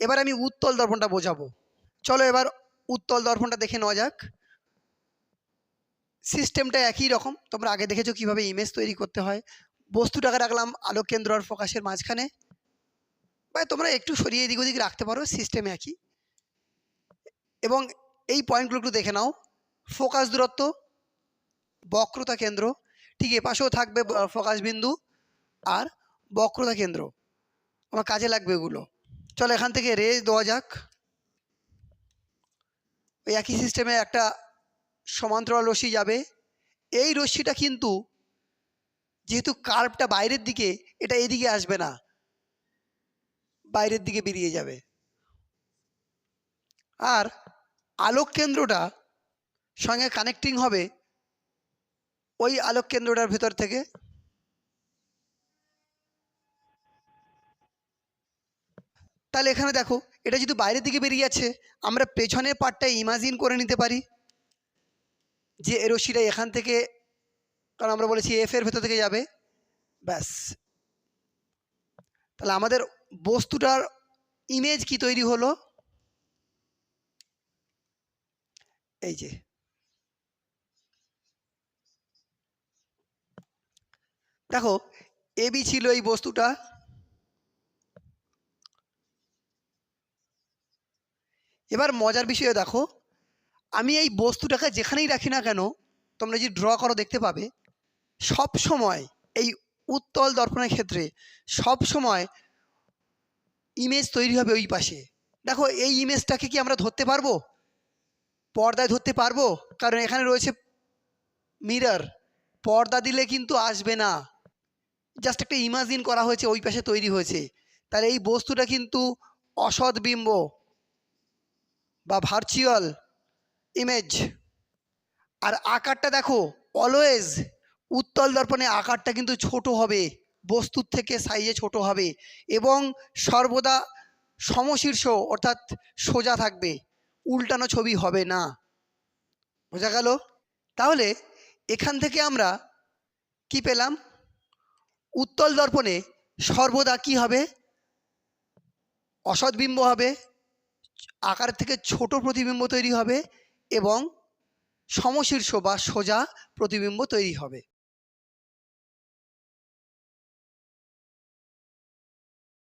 এবার আমি উত্তল দর্পণটা বোঝাবো। চলো এবার উত্তল দর্পণটা দেখে নেওয়া যাক। সিস্টেমটা একই রকম। তোমরা আগে দেখেছ কীভাবে ইমেজ তৈরি করতে হয়। বস্তুটাকে রাখলাম আলোক কেন্দ্র আর ফোকাসের মাঝখানে। বা তোমরা একটু সরিয়ে এদিক ওদিক রাখতে পারো সিস্টেম একই। এবং এই পয়েন্টগুলো একটু দেখে নাও। ফোকাস দূরত্ব, বক্রতা কেন্দ্র, ঠিক এ পাশেও থাকবে ফোকাস বিন্দু আর বক্রতা কেন্দ্র। আমার কাজে লাগবে এগুলো। চলো এখান থেকে রে দেওয়া যাক। ওই একই সিস্টেমে একটা সমান্তরাল রশ্মি যাবে। এই রশ্মিটা কিন্তু যেহেতু কার্ভটা বাইরের দিকে, এটা এদিকে আসবে না। বাইরের দিকে বেরিয়ে যাবে। আর আলোক কেন্দ্রটা সঙ্গে কানেক্টিং হবে ওই আলোক কেন্দ্রটার ভেতর থেকে। তাহলে এখানে দেখো, এটা যদি বাইরের দিকে বেরিয়ে যাচ্ছে, আমরা পেছনের পার্টটা ইমাজিন করে নিতে পারি যে এ রশ্মিটা এখান থেকে, কারণ আমরা বলেছি এফ এর ভেতর থেকে যাবে। ব্যাস। তাহলে আমাদের বস্তুটার ইমেজ কি তৈরি হলো? এই যে। দেখো এবি ছিল এই বস্তুটা। এবার মজার বিষয়ে দেখো। আমি এই বস্তুটাকে যেখানেই রাখি না কেন, তোমরা যদি ড্র করো দেখতে পাবে সব সময় এই উত্তল দর্পণের ক্ষেত্রে সব সময় ইমেজ তৈরি হবে ওই পাশে। দেখো, এই ইমেজটাকে কি আমরা ধরতে পারব? পর্দায় ধরতে পারব? কারণ এখানে রয়েছে মিরর পর্দা দিলে কিন্তু আসবে না। জাস্ট একটা ইমাজিন করা হয়েছে, ওই পাশে তৈরি হয়েছে। তাহলে এই বস্তুটা কিন্তু অসৎ বিম্ব বা ভার্চুয়াল ইমেজ আর আকারটা দেখো অলওয়েজ উত্তল দর্পণে আকারটা কিন্তু ছোট হবে, বস্তুর থেকে সাইজে ছোট হবে এবং সর্বদা সমশীর্ষ অর্থাৎ সোজা থাকবে, উল্টানো ছবি হবে না। বোঝা গেল? তাহলে এখান থেকে আমরা কি পেলাম? উত্তল দর্পণে সর্বদা কি হবে? অসৎবিম্ব হবে। আকার থেকে ছোট প্রতিবিম্ব তৈরি হবে এবং সমশীর্ষ বা সোজা প্রতিবিম্ব তৈরি হবে।